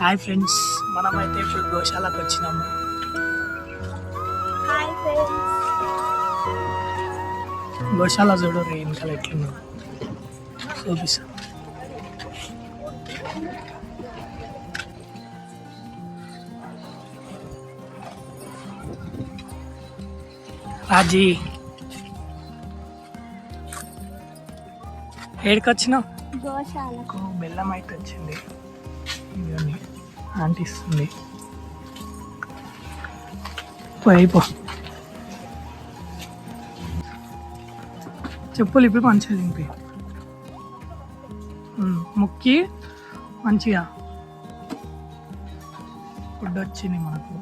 Hi friends మనమైతే ఇప్పుడు గోశాలకు వచ్చినాము గోశాల చూడు వెనకాల ఎట్లున్నా చూపిస్తా. రాజీ. ఏడికి వచ్చినావు గోశాలకు నాకు బెల్లం అయితే వచ్చింది అంటిస్తుంది అయిపో చెప్పులు ఇప్పుడు మంచిగా దింపి ముక్కి మంచిగా. ఫుడ్ వచ్చింది మనకు.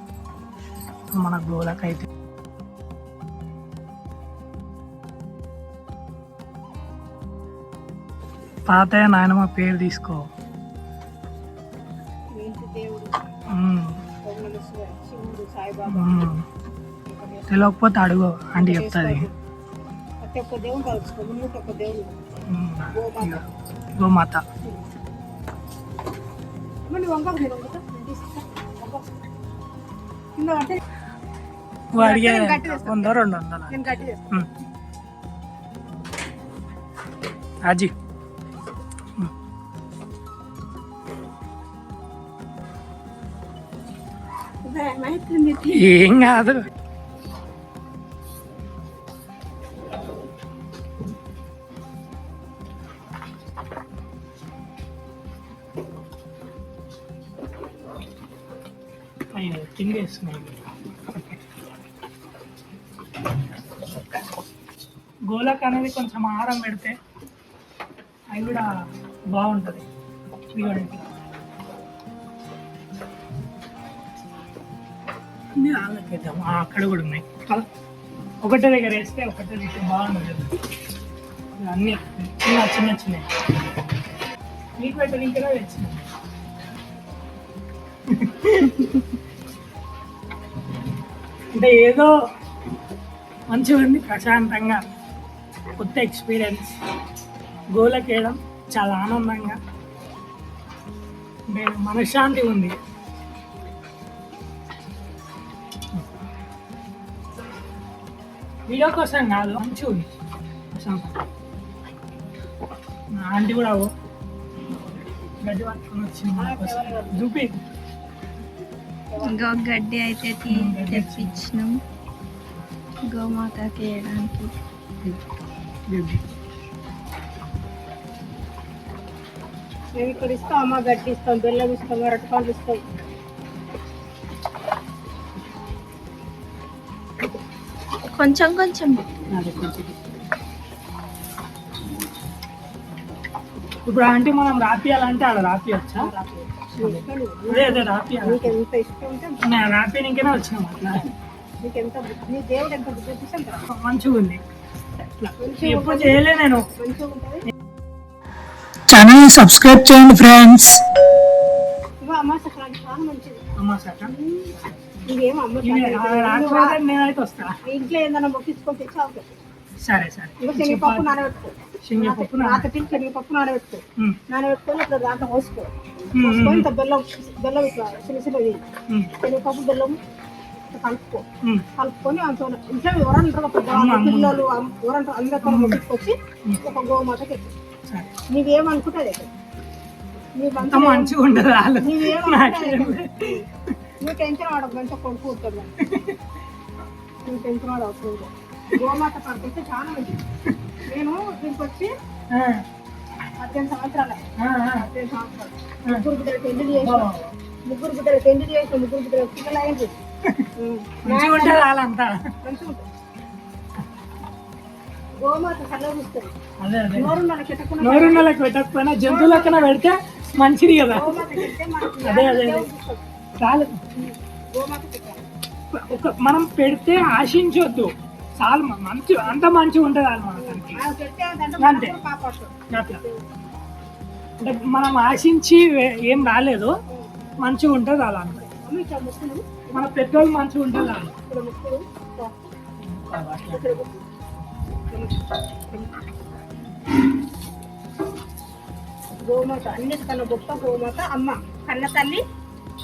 మన గోలకైతే తాతయ్య నాయనమ్మ పేరు తీసుకో. తెలియకపోతే అడుగు ఆంటీ చెప్తుంది. ప్రతి ఒక్క దేవుడు కలుసుకో ముందు ఒక దేవుడు గోమాత. మళ్ళీ వంగకు నేను వంగుతా ఏం కాదు. అయ్యో తింగేస్తున్నాయి గోలక్ అనేది కొంచెం ఆహారం పెడితే అవి కూడా బాగుంటుంది. ఇదిగోండి. ఇట్లా. అన్ని అక్కడ కూడా ఉన్నాయి. కదా ఒకటే దగ్గర వేస్తే ఒకటే దగ్గర బాగుంటుంది. ఇవి అన్ని చిన్న చిన్న చిన్న. మీకు పెట్టిన ఇంకా అంటే ఏదో మంచిగా ఉంది ప్రశాంతంగా కొత్త ఎక్స్పీరియన్స్ గోలకేయడం చాలా ఆనందంగా. అంటే మనశ్శాంతి ఉంది. వీడియో కోసం కాదు మంచిగా ఉంది ఆంటీ కూడా గడ్డి పట్టుకొని వచ్చింది. చూపి గో గడ్డి అయితే తెప్పించినాం. గోమాతకి వేయడానికి. మేము ఇక్కడ ఇస్తాం అమ్మ గడ్డి ఇస్తాం బెల్లం ఇస్తాం అరటిపండ్లు ఇస్తాం. కొంచెం కొంచెం. ఇప్పుడు ఆంటీ మనం రాపియాలంటే ఆడ రాపియచ్చా? అదే అదే రాపియాలి. నీకు ఎంత ఇష్టం రాపియనికనే వచ్చినాం మంచిగా ఉంది. ఎప్పుడు చేయలే నేను. ఛానల్ సబ్స్క్రైబ్ చేయండి ఫ్రెండ్స్ అమ్మ మంచిది. అమ్మా సార్ ఇవేం అమ్మ రాకపోతే నేనైతే వస్తా. ఇంట్లో ఏదైనా మొక్కించుకొని తెచ్చి సరే సరే. ఇక శనగపప్పు నానబెట్టుకో. శనగపప్పు శనగపప్పు నానబెట్టుకొని దాంట్లో పోసుకో. పోసుకొని ఇంత బెల్లం బెల్లం ఇట్లా చిన్న చిన్న ఉమ్, శనగపప్పు బెల్లం కలుపుకో. కలుపుకొని అంత ఇంట్లో ఎవరైనా ఉంటారు పెద్ద వాళ్ళు, పిల్లలు ఎవరంటారు అందరితో మొక్కించుకొచ్చి ఒక గోమాతకి ఎత్తు. సరే. నీవేమనుకుంటే నువ్వు టెన్షన్ వాడకు మంచిగా కొడుకు నువ్వు టెన్షన్ వాడు అవసరం. గోమాత పడితే చాలా మంచిది. నేను దీనికి వచ్చి పద్దెనిమిది సంవత్సరాలు. పద్దెనిమిది సంవత్సరాలు. ముగ్గురు బిడ్డలు పెళ్ళి చేసిన ముగ్గురు బిడ్డలు పెళ్ళి చేసిన ముగ్గురు బిడ్డలు పిల్లలు అయింది గోమాత చల్లగా చూస్తుంది నోరున్నలకు పెట్టకపోయినా జంతువులకన్నా పెడితే మంచిది కదా. అదే అదే పెట్టాలి ఒక మనం పెడితే ఆశించొద్దు. చాలు మంచి అంత మంచిగా ఉంటుంది దాంట్లో అంతే. అట్లా. అంటే మనం ఆశించి ఏం రాలేదు. మంచిగా ఉంటుంది అలా అంతే మన పెద్దోళ్ళు మంచిగా ఉంటుంది ముక్కులు. గోమాత అన్నిటికన్నా గొప్ప గోమాత అమ్మ. కన్న తల్లి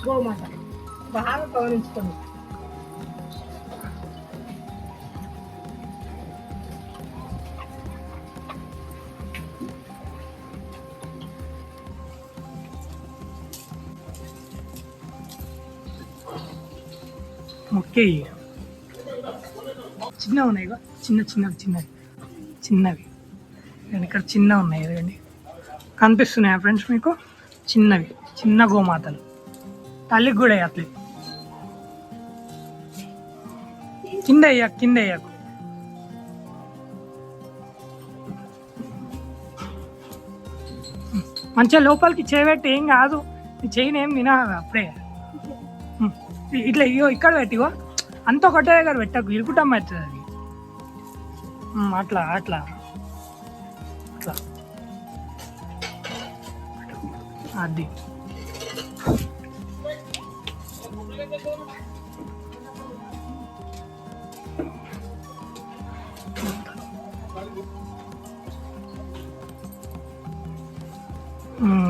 గోమాత బాగా గౌరవించుకోండి. చిన్న ఉన్నాయి చిన్న చిన్నవి చిన్నవి. చిన్నవి. ఇదిగోండి, ఇక్కడ చిన్న ఉన్నాయి కనిపిస్తున్నాయా ఫ్రెండ్స్ మీకు? చిన్నవి. చిన్న గోమాతలు. తల్లికి కూడా అట్లే కింద అయ్యా కింద వేయకు మంచిగా లోపలికి చేయబెట్టి ఏం కాదు. నీ చేయని ఏం తినా అప్పుడే. ఇట్లా ఇయో ఇక్కడ పెట్టిగో అంత ఒకటే దగ్గర పెట్టకు ఇరుకుటం అవుతుంది అది అట్లా అట్లా. అట్లా. అది.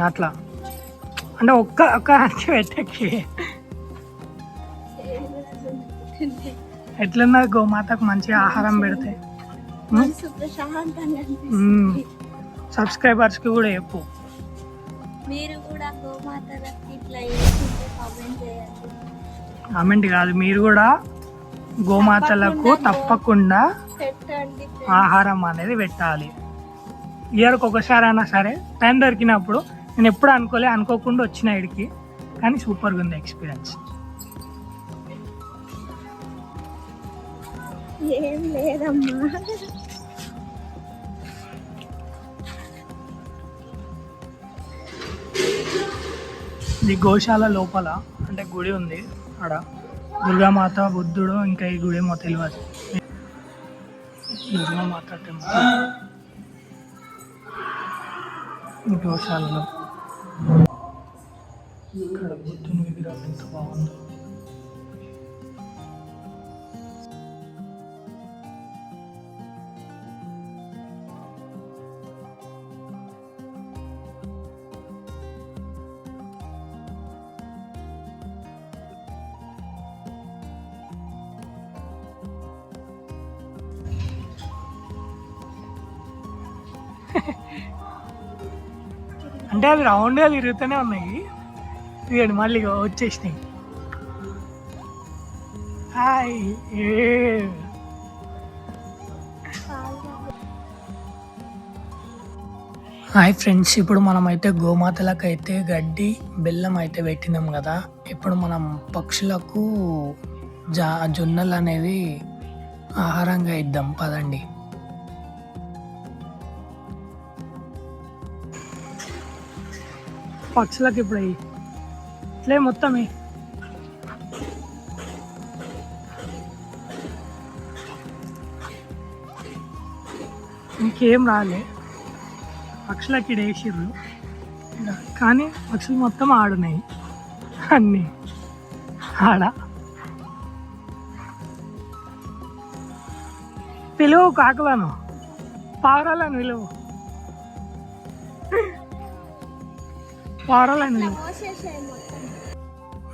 అట్లా అంటే ఒక్క ఒక్క దానికి పెట్టకి ఎట్లున్నా గోమాతకు మంచిగా ఆహారం పెడితే మనసు ప్రశాంతంగా అనిపిస్తుంది. మ్మ్. సబ్స్క్రైబర్స్కి కూడా చెప్పు మీరు కూడా గోమాతలకి ఇట్లా చేస్తుంటే కామెంట్ చేయండి కామెంట్ కాదు. మీరు కూడా గోమాతలకు తప్పకుండా ఆహారం అనేది పెట్టాలి. ఇయర్కి ఒకసారి అయినా సరే టైం దొరికినప్పుడు నేను ఎప్పుడు అనుకోలే అనుకోకుండా వచ్చిన ఇడికి. కానీ సూపర్గా ఉంది ఎక్స్పీరియన్స్. ఏం లేదమ్మా. ఇది గోశాల లోపల అంటే గుడి ఉంది. అక్కడ. దుర్గామాత బుద్ధుడు ఇంకా ఈ గుడి ఏమో తెలియదు దుర్గామాత టెంపుల్. గోశాలలో. ఇక్కడ బుద్ధుని విగ్రహం ఎంత బాగుందో. అంటే అవి రౌండ్గా తిరుగుతూనే ఉన్నాయి. ఇవ్వండి మళ్ళీ వచ్చేసినాయి. హాయ్ ఏ. హాయ్ ఫ్రెండ్స్ ఇప్పుడు మనం అయితే గోమాతలకు అయితే గడ్డి బెల్లం అయితే పెట్టినాం కదా. ఇప్పుడు మనం పక్షులకు జా జొన్నలు అనేవి ఆహారంగా ఇద్దాం. పదండి. పక్షులకు ఇప్పుడు అయ్యి. ఇట్లే మొత్తం ఇంకేం రాలే. పక్షులకి ఇక్కడ వేసిర్రు కానీ పక్షులు మొత్తం ఆడున్నాయి. అన్నీ. ఆడ. పిలువు కాకులను. పావురాలను పిలువు. పావురాలను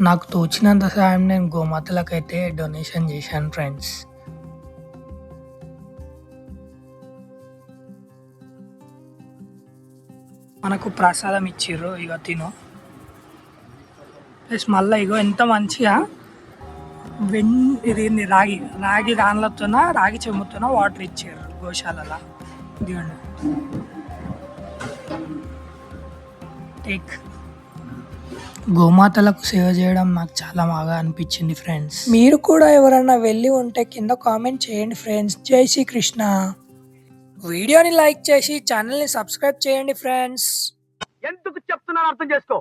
నాకు తోచినంత సాయం నేను గోమాతలకైతే డొనేషన్ చేశాను ఫ్రెండ్స్. మనకు ప్రసాదం ఇచ్చిర్రు ఇక తిను. ప్లస్ మళ్ళీ ఇగో ఎంత మంచిగా వెన్ ఇది రాగి రాగి దానిలతోన రాగి చెమ్ముతోన వాటర్ ఇచ్చారు గోశాలలో. ఇదిగోండి. టేక్ గోమాతలకు సేవ చేయడం నాకు చాలా బాగా అనిపించింది ఫ్రెండ్స్. మీరు కూడా ఎవరైనా వెళ్ళి ఉంటే కింద కామెంట్ చేయండి ఫ్రెండ్స్. జై శ్రీకృష్ణ. వీడియోని లైక్ చేసి ఛానల్ని సబ్స్క్రైబ్ చేయండి ఫ్రెండ్స్. ఎందుకు చెప్తున్నాను అర్థం చేసుకో.